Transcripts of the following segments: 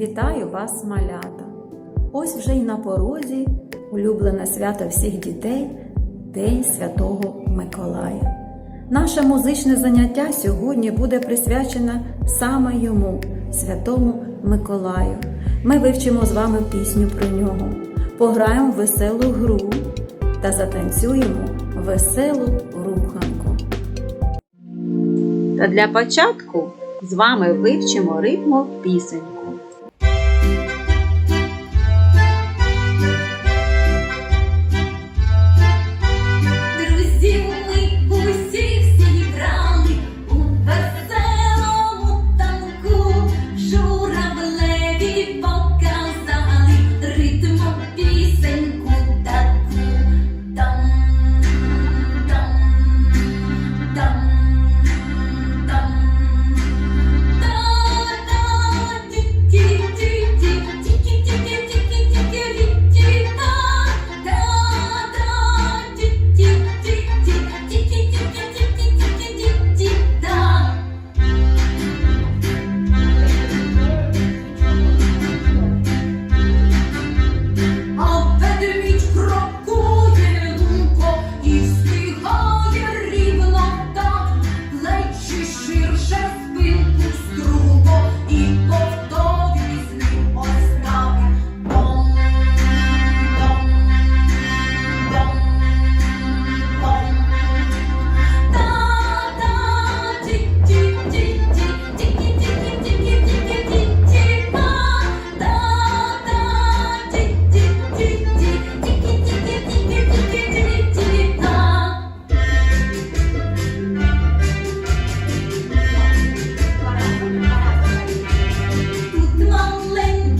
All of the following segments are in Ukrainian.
Вітаю вас, малята! Ось вже й на порозі улюблене свято всіх дітей День Святого Миколая. Наше музичне заняття сьогодні буде присвячене саме йому, Святому Миколаю. Ми вивчимо з вами пісню про нього, пограємо веселу гру та затанцюємо веселу руханку. Та для початку з вами вивчимо ритму пісеньку.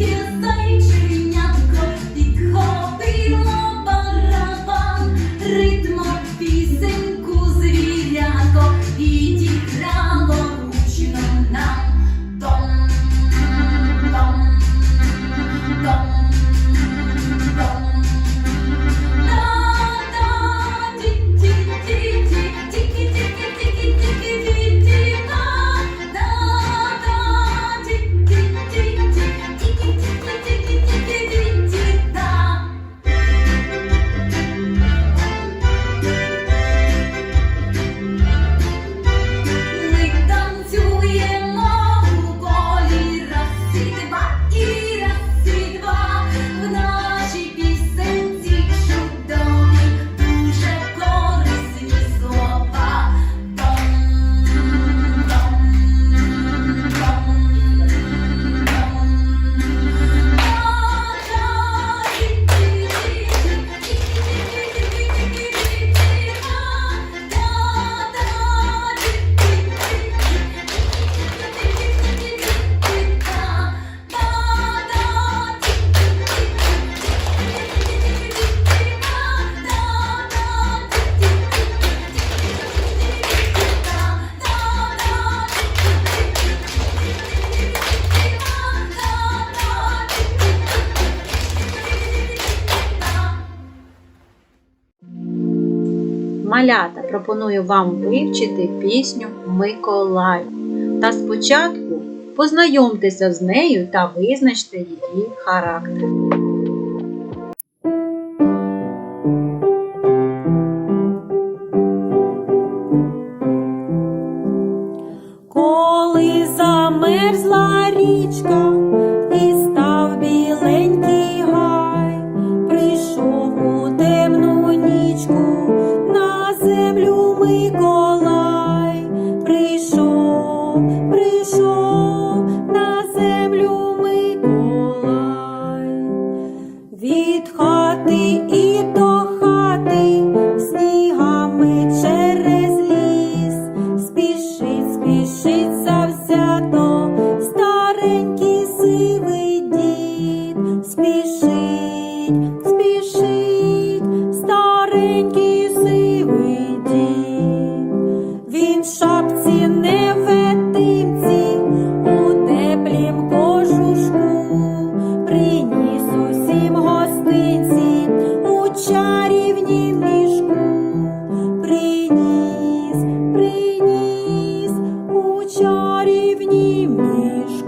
Till Малята пропоную вам вивчити пісню Миколай. Та спочатку познайомтеся з нею та визначте її характер. Коли замерзла річка чарівні в приніс, приніс у чарівні в.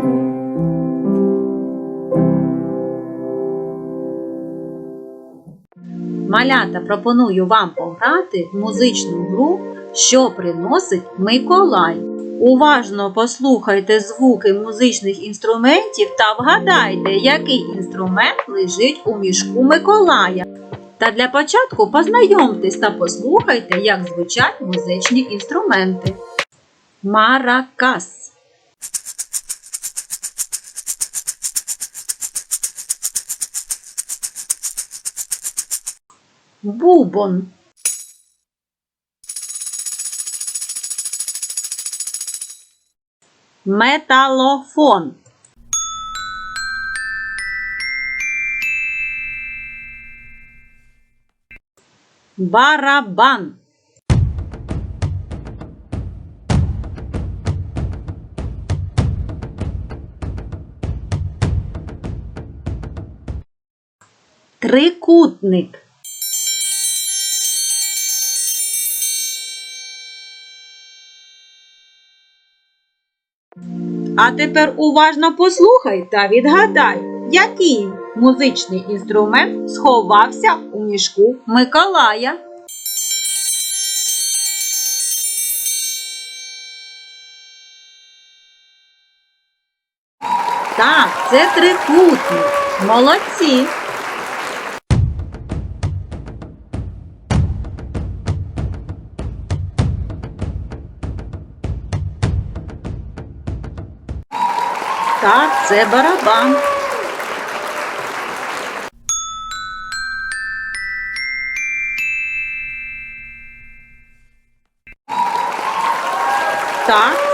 Малята пропоную вам пограти в музичну гру, що приносить Миколай. Уважно послухайте звуки музичних інструментів та вгадайте, який інструмент лежить у мішку Миколая. Та для початку познайомтесь та послухайте, як звучать музичні інструменти. Маракас. Бубон. Металофон. Барабан. Трикутник. А тепер уважно послухай та відгадай, який музичний інструмент сховався у Миколая. Так, це трикутник. Молодці. Так, це барабан.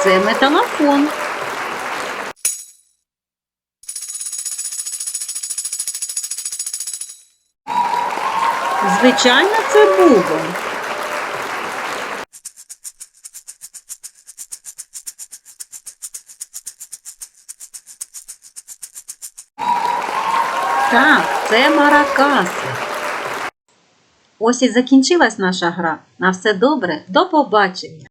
Це металофон. Звичайно, це бубон. Так, це маракаси. Ось і закінчилась наша гра. На все добре, до побачення!